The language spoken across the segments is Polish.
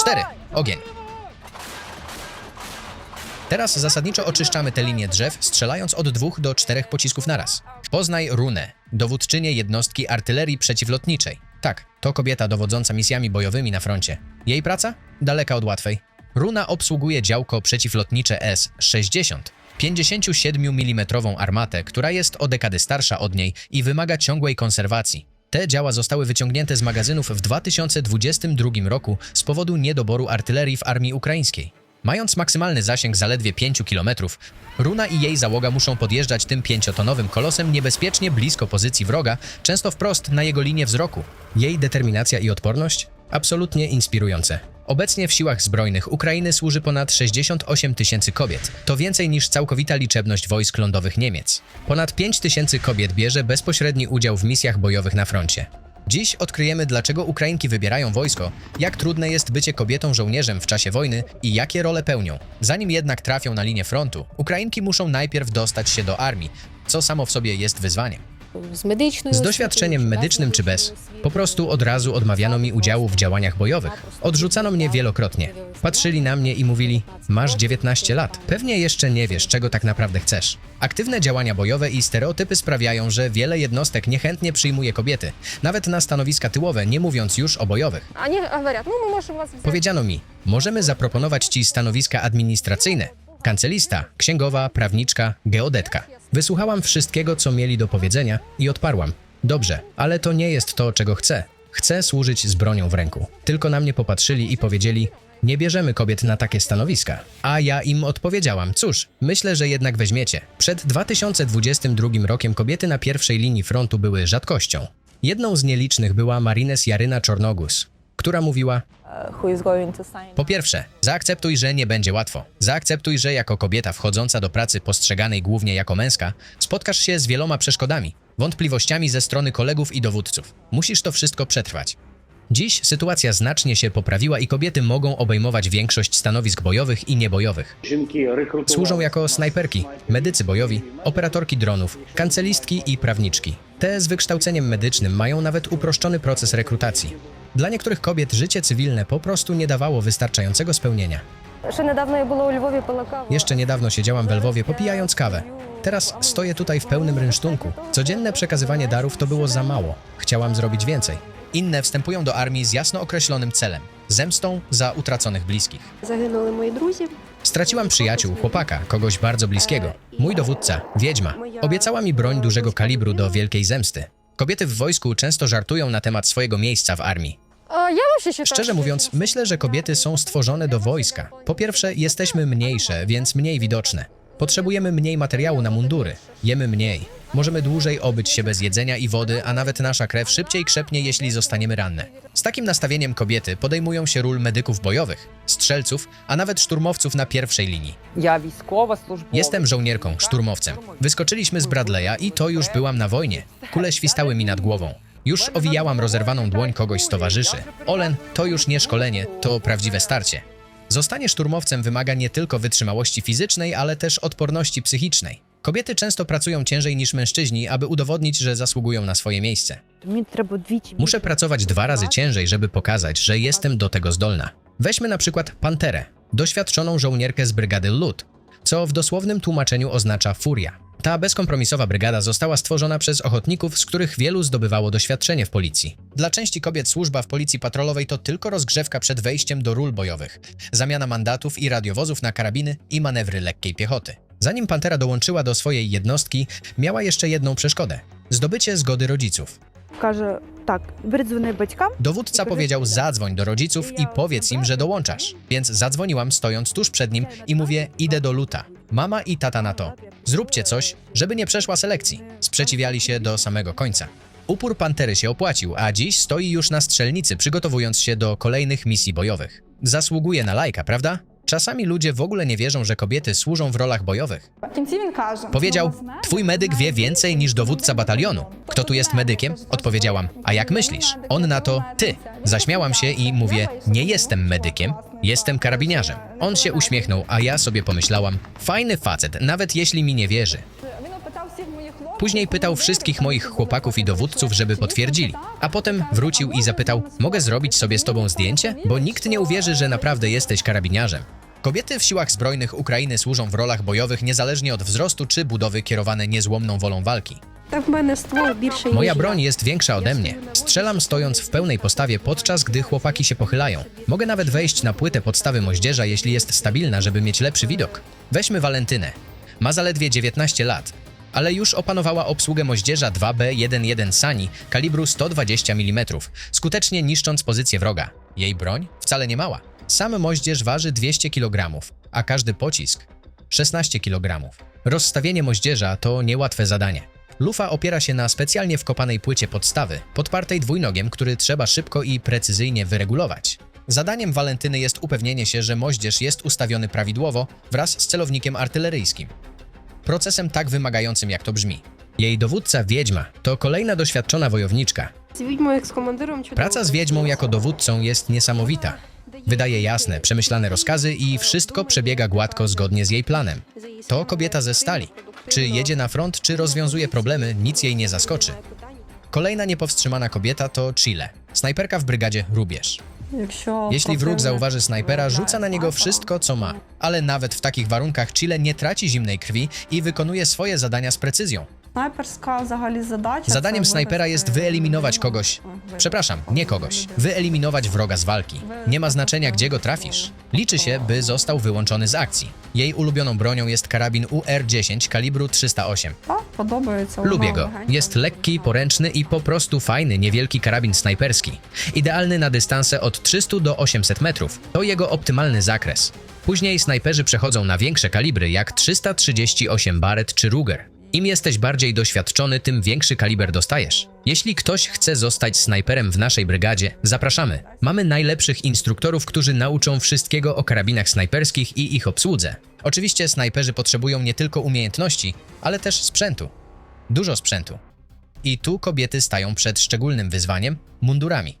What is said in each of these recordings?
Cztery. Ogień. Teraz zasadniczo oczyszczamy te linie drzew, strzelając od dwóch do czterech pocisków naraz. Poznaj Runę, dowódczynię jednostki artylerii przeciwlotniczej. Tak, to kobieta dowodząca misjami bojowymi na froncie. Jej praca? Daleka od łatwej. Runa obsługuje działko przeciwlotnicze S-60, 57 mm armatę, która jest o dekady starsza od niej i wymaga ciągłej konserwacji. Te działa zostały wyciągnięte z magazynów w 2022 roku z powodu niedoboru artylerii w armii ukraińskiej. Mając maksymalny zasięg zaledwie 5 km, Runa i jej załoga muszą podjeżdżać tym pięciotonowym kolosem niebezpiecznie blisko pozycji wroga, często wprost na jego linię wzroku. Jej determinacja i odporność? Absolutnie inspirujące. Obecnie w siłach zbrojnych Ukrainy służy ponad 68 tysięcy kobiet. To więcej niż całkowita liczebność wojsk lądowych Niemiec. Ponad 5 tysięcy kobiet bierze bezpośredni udział w misjach bojowych na froncie. Dziś odkryjemy, dlaczego Ukrainki wybierają wojsko, jak trudne jest bycie kobietą żołnierzem w czasie wojny i jakie role pełnią. Zanim jednak trafią na linię frontu, Ukrainki muszą najpierw dostać się do armii, co samo w sobie jest wyzwaniem z medycznym. Z doświadczeniem medycznym czy bez. Po prostu od razu odmawiano mi udziału w działaniach bojowych. Odrzucano mnie wielokrotnie. Patrzyli na mnie i mówili: Masz 19 lat, pewnie jeszcze nie wiesz, czego tak naprawdę chcesz. Aktywne działania bojowe i stereotypy sprawiają, że wiele jednostek niechętnie przyjmuje kobiety, nawet na stanowiska tyłowe, nie mówiąc już o bojowych. A nie, a wariat, no, no was. Powiedziano mi: Możemy zaproponować ci stanowiska administracyjne. Kancelista, księgowa, prawniczka, geodetka. Wysłuchałam wszystkiego, co mieli do powiedzenia i odparłam. Dobrze, ale to nie jest to, czego chcę. Chcę służyć z bronią w ręku. Tylko na mnie popatrzyli i powiedzieli: Nie bierzemy kobiet na takie stanowiska. A ja im odpowiedziałam: Cóż, myślę, że jednak weźmiecie. Przed 2022 rokiem kobiety na pierwszej linii frontu były rzadkością. Jedną z nielicznych była Marines Jaryna Czornogus, która mówiła: po pierwsze, zaakceptuj, że nie będzie łatwo. Zaakceptuj, że jako kobieta wchodząca do pracy postrzeganej głównie jako męska, spotkasz się z wieloma przeszkodami, wątpliwościami ze strony kolegów i dowódców. Musisz to wszystko przetrwać. Dziś sytuacja znacznie się poprawiła i kobiety mogą obejmować większość stanowisk bojowych i niebojowych. Służą jako snajperki, medycy bojowi, operatorki dronów, kancelistki i prawniczki. Te z wykształceniem medycznym mają nawet uproszczony proces rekrutacji. Dla niektórych kobiet życie cywilne po prostu nie dawało wystarczającego spełnienia. Jeszcze niedawno siedziałam w Lwowie popijając kawę. Teraz stoję tutaj w pełnym rynsztunku. Codzienne przekazywanie darów to było za mało. Chciałam zrobić więcej. Inne wstępują do armii z jasno określonym celem zemstą za utraconych bliskich. Загинули мої друзі. Straciłam przyjaciół, chłopaka, kogoś bardzo bliskiego. Mój dowódca, wiedźma, obiecała mi broń dużego kalibru do wielkiej zemsty. Kobiety w wojsku często żartują na temat swojego miejsca w armii. А, я вообще считаю, Szczerze що mówiąc, myślę, że kobiety są stworzone do wojska. Po pierwsze, jesteśmy mniejsze, więc mniej widoczne. Potrzebujemy mniej materiału na mundury. Jemy mniej. Możemy dłużej obyć się bez jedzenia i wody, a nawet nasza krew szybciej krzepnie, jeśli zostaniemy ranne. Z takim nastawieniem kobiety podejmują się ról medyków bojowych, strzelców, a nawet szturmowców na pierwszej linii. Ja służba. Jestem żołnierką, szturmowcem. Wyskoczyliśmy z Bradley'a i to już byłam na wojnie. Kule świstały mi nad głową. Już owijałam rozerwaną dłoń kogoś z towarzyszy. Olen, to już nie szkolenie, to prawdziwe starcie. Zostanie szturmowcem wymaga nie tylko wytrzymałości fizycznej, ale też odporności psychicznej. Kobiety często pracują ciężej niż mężczyźni, aby udowodnić, że zasługują na swoje miejsce. Muszę pracować dwa razy ciężej, żeby pokazać, że jestem do tego zdolna. Weźmy na przykład Panterę, doświadczoną żołnierkę z brygady Lud, co w dosłownym tłumaczeniu oznacza furia. Ta bezkompromisowa brygada została stworzona przez ochotników, z których wielu zdobywało doświadczenie w policji. Dla części kobiet służba w policji patrolowej to tylko rozgrzewka przed wejściem do ról bojowych, zamiana mandatów i radiowozów na karabiny i manewry lekkiej piechoty. Zanim Pantera dołączyła do swojej jednostki, miała jeszcze jedną przeszkodę zdobycie zgody rodziców. каже: так, передзвони батькам. Dowódca powiedział: zadzwoń do rodziców i powiedz im, że dołączasz. Więc zadzwoniłam stojąc tuż przed nim i mówię: idę do luta. Mama i tata na to. Zróbcie coś, żeby nie przeszła selekcji. Sprzeciwiali się do samego końca. Upór Pantery się opłacił, a dziś stoi już na strzelnicy, przygotowując się do kolejnych misji bojowych. Zasługuje na lajka, prawda? Czasami ludzie w ogóle nie wierzą, że kobiety służą w rolach bojowych. Powiedział, twój medyk wie więcej niż dowódca batalionu. Kto tu jest medykiem? Odpowiedziałam, a jak myślisz? On na to, ty. Zaśmiałam się i mówię, nie jestem medykiem, jestem karabiniarzem. On się uśmiechnął, a ja sobie pomyślałam, fajny facet, nawet jeśli mi nie wierzy. Później pytał wszystkich moich chłopaków i dowódców, żeby potwierdzili. A potem wrócił i zapytał: Mogę zrobić sobie z tobą zdjęcie? Bo nikt nie uwierzy, że naprawdę jesteś karabiniarzem. Kobiety w siłach zbrojnych Ukrainy służą w rolach bojowych niezależnie od wzrostu czy budowy kierowane niezłomną wolą walki. Moja broń jest większa ode mnie. Strzelam stojąc w pełnej postawie podczas gdy chłopaki się pochylają. Mogę nawet wejść na płytę podstawy moździerza, jeśli jest stabilna, żeby mieć lepszy widok. Weźmy Walentynę. Ma zaledwie 19 lat ale już opanowała obsługę moździerza 2B11 Sani kalibru 120 mm, skutecznie niszcząc pozycję wroga. Jej broń wcale nie mała. Sam moździerz waży 200 kg, a każdy pocisk 16 kg. Rozstawienie moździerza to niełatwe zadanie. Lufa opiera się na specjalnie wkopanej płycie podstawy, podpartej dwójnogiem, który trzeba szybko i precyzyjnie wyregulować. Zadaniem Walentyny jest upewnienie się, że moździerz jest ustawiony prawidłowo wraz z celownikiem artyleryjskim procesem tak wymagającym, jak to brzmi. Jej dowódca Wiedźma to kolejna doświadczona wojowniczka. Praca z Wiedźmą jako dowódcą jest niesamowita. Wydaje jasne, przemyślane rozkazy i wszystko przebiega gładko zgodnie z jej planem. To kobieta ze stali. Czy jedzie na front, czy rozwiązuje problemy, nic jej nie zaskoczy. Kolejna niepowstrzymana kobieta to Chile, snajperka w brygadzie Rubież. Jeśli wróg zauważy snajpera, rzuca na niego wszystko, co ma. Ale nawet w takich warunkach Chile nie traci zimnej krwi i wykonuje swoje zadania z precyzją. Snajperska взагалі задача. Zadaniem це snajpera jest вивести wyeliminować людину. kogoś. Przepraszam, nie kogoś. Wyeliminować wroga z walki. Nie ma znaczenia, gdzie go trafisz. Liczy się, by został wyłączony z akcji. Jej ulubioną bronią jest karabin UR-10 kalibru 308. Так, подобається. Lubię воно go. легеньке. Jest lekki, poręczny i po prostu fajny, niewielki karabin snajperski. Idealny na dystanse od 300 do 800 metrów. To jego optymalny zakres. Później snajperzy przechodzą na większe kalibry, jak 338 Barrett czy Ruger. Im jesteś bardziej doświadczony, tym większy kaliber dostajesz. Jeśli ktoś chce zostać snajperem w naszej brygadzie, zapraszamy. Mamy najlepszych instruktorów, którzy nauczą wszystkiego o karabinach snajperskich i ich obsłudze. Oczywiście snajperzy potrzebują nie tylko umiejętności, ale też sprzętu. Dużo sprzętu. I tu kobiety stają przed szczególnym wyzwaniem mundurami.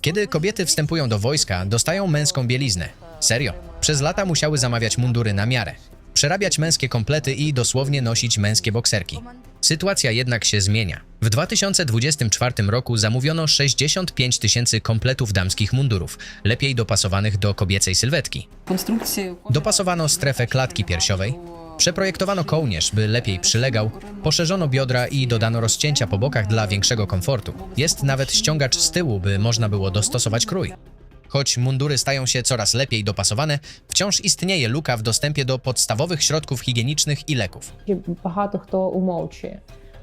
Kiedy kobiety wstępują do wojska, dostają męską bieliznę. Serio. Przez lata musiały zamawiać mundury na miarę. Przerabiać męskie komplety i dosłownie nosić męskie bokserki. Sytuacja jednak się zmienia. W 2024 roku zamówiono 65 tysięcy kompletów damskich mundurów, lepiej dopasowanych do kobiecej sylwetki. Dopasowano strefę klatki piersiowej, przeprojektowano kołnierz, by lepiej przylegał, poszerzono biodra i dodano rozcięcia po bokach dla większego komfortu. Jest nawet ściągacz z tyłu, by można było dostosować krój. Choć mundury stają się coraz lepiej dopasowane, wciąż istnieje luka w dostępie do podstawowych środków higienicznych i leków. багато хто умовчує.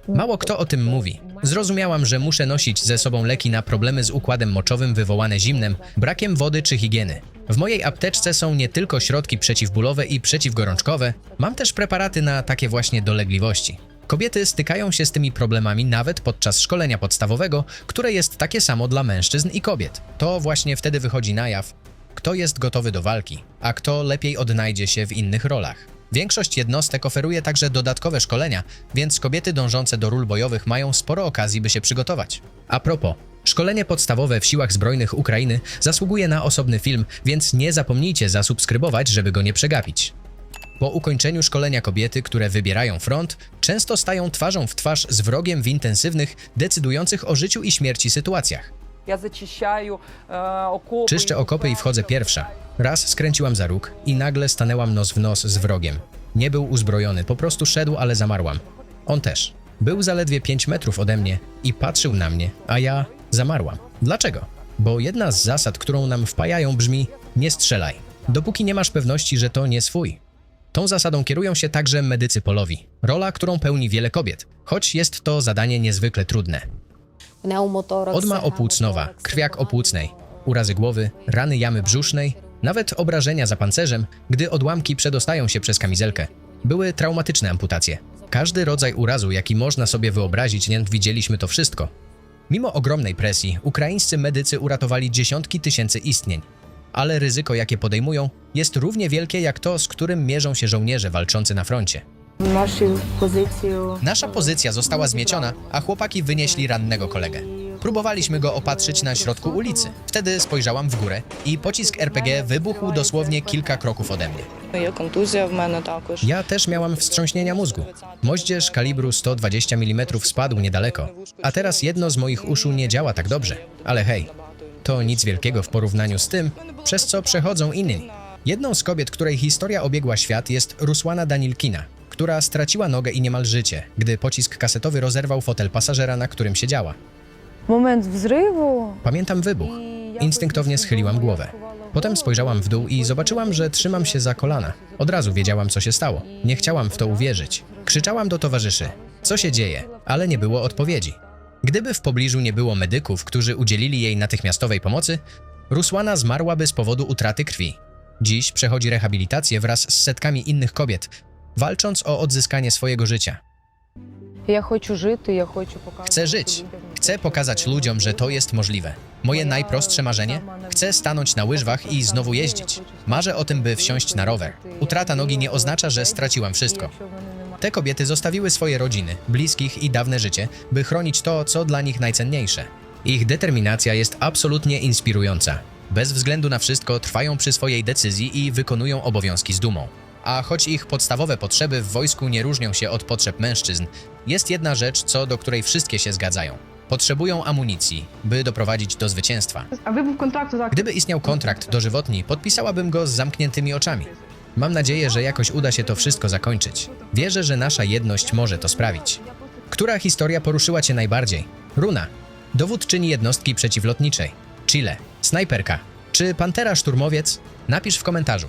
Mało kto o tym mówi. Zrozumiałam, że muszę nosić ze sobą leki na problemy z układem moczowym wywołane zimnem, brakiem wody czy higieny. W mojej apteczce są nie tylko środki przeciwbólowe i przeciwgorączkowe, mam też preparaty na takie właśnie dolegliwości. Kobiety stykają się z tymi problemami nawet podczas szkolenia podstawowego, które jest takie samo dla mężczyzn i kobiet. To właśnie wtedy wychodzi na jaw, kto jest gotowy do walki, a kto lepiej odnajdzie się w innych rolach. Większość jednostek oferuje także dodatkowe szkolenia, więc kobiety dążące do ról bojowych mają sporo okazji, by się przygotować. A propos, szkolenie podstawowe w siłach zbrojnych Ukrainy zasługuje na osobny film, więc nie zapomnijcie zasubskrybować, żeby go nie przegapić. Po ukończeniu szkolenia kobiety, które wybierają front, często stają twarzą w twarz z wrogiem w intensywnych, decydujących o życiu i śmierci sytuacjach. Ja e, okopy. Czyszczę okopy i wchodzę pierwsza. Raz skręciłam za róg i nagle stanęłam nos w nos z wrogiem. Nie był uzbrojony, po prostu szedł, ale zamarłam. On też. Był zaledwie 5 metrów ode mnie i patrzył na mnie, a ja zamarłam. Dlaczego? Bo jedna z zasad, którą nam wpajają brzmi: nie strzelaj, dopóki nie masz pewności, że to nie swój. Tą zasadą kierują się także medycy polowi, rola, którą pełni wiele kobiet, choć jest to zadanie niezwykle trudne. Odma opłucnowa, krwiak opłucnej, urazy głowy, rany jamy brzusznej, nawet obrażenia za pancerzem, gdy odłamki przedostają się przez kamizelkę. Były traumatyczne amputacje. Każdy rodzaj urazu, jaki można sobie wyobrazić, widzieliśmy to wszystko. Mimo ogromnej presji, ukraińscy medycy uratowali dziesiątki tysięcy istnień ale ryzyko, jakie podejmują, jest równie wielkie jak to, z którym mierzą się żołnierze walczący na froncie. Nasza pozycja została zmieciona, a chłopaki wynieśli rannego kolegę. Próbowaliśmy go opatrzyć na środku ulicy. Wtedy spojrzałam w górę i pocisk RPG wybuchł dosłownie kilka kroków ode mnie. Ja też miałam wstrząśnienia mózgu. Moździerz kalibru 120 mm spadł niedaleko, a teraz jedno z moich uszu nie działa tak dobrze. Ale hej, to nic wielkiego w porównaniu z tym, przez co przechodzą inni. Jedną z kobiet, której historia obiegła świat, jest Rusłana Danilkina, która straciła nogę i niemal życie, gdy pocisk kasetowy rozerwał fotel pasażera, na którym siedziała. Moment wzrywu. Pamiętam wybuch. Instynktownie schyliłam głowę. Potem spojrzałam w dół i zobaczyłam, że trzymam się za kolana. Od razu wiedziałam, co się stało. Nie chciałam w to uwierzyć. Krzyczałam do towarzyszy: Co się dzieje? Ale nie było odpowiedzi. Gdyby w pobliżu nie było medyków, którzy udzielili jej natychmiastowej pomocy, Rusłana zmarłaby z powodu utraty krwi. Dziś przechodzi rehabilitację wraz z setkami innych kobiet, walcząc o odzyskanie swojego życia. Я хочу жити, я хочу показати. Chcę żyć. Chcę pokazać ludziom, że to jest możliwe. Moje najprostsze marzenie? Chcę stanąć na łyżwach i znowu jeździć. Marzę o tym, by wsiąść na rower. Utrata nogi nie oznacza, że straciłam wszystko. Te kobiety zostawiły swoje rodziny, bliskich i dawne życie, by chronić to, co dla nich najcenniejsze. Ich determinacja jest absolutnie inspirująca. Bez względu na wszystko trwają przy swojej decyzji i wykonują obowiązki z dumą. A choć ich podstawowe potrzeby w wojsku nie różnią się od potrzeb mężczyzn, jest jedna rzecz, co do której wszystkie się zgadzają. Potrzebują amunicji, by doprowadzić do zwycięstwa. Gdyby istniał kontrakt dożywotni, podpisałabym go z zamkniętymi oczami. Mam nadzieję, że jakoś uda się to wszystko zakończyć. Wierzę, że nasza jedność może to sprawić. Która historia poruszyła Cię najbardziej? Runa, dowódczyni jednostki przeciwlotniczej. Chile, snajperka. Czy Pantera Szturmowiec? Napisz w komentarzu.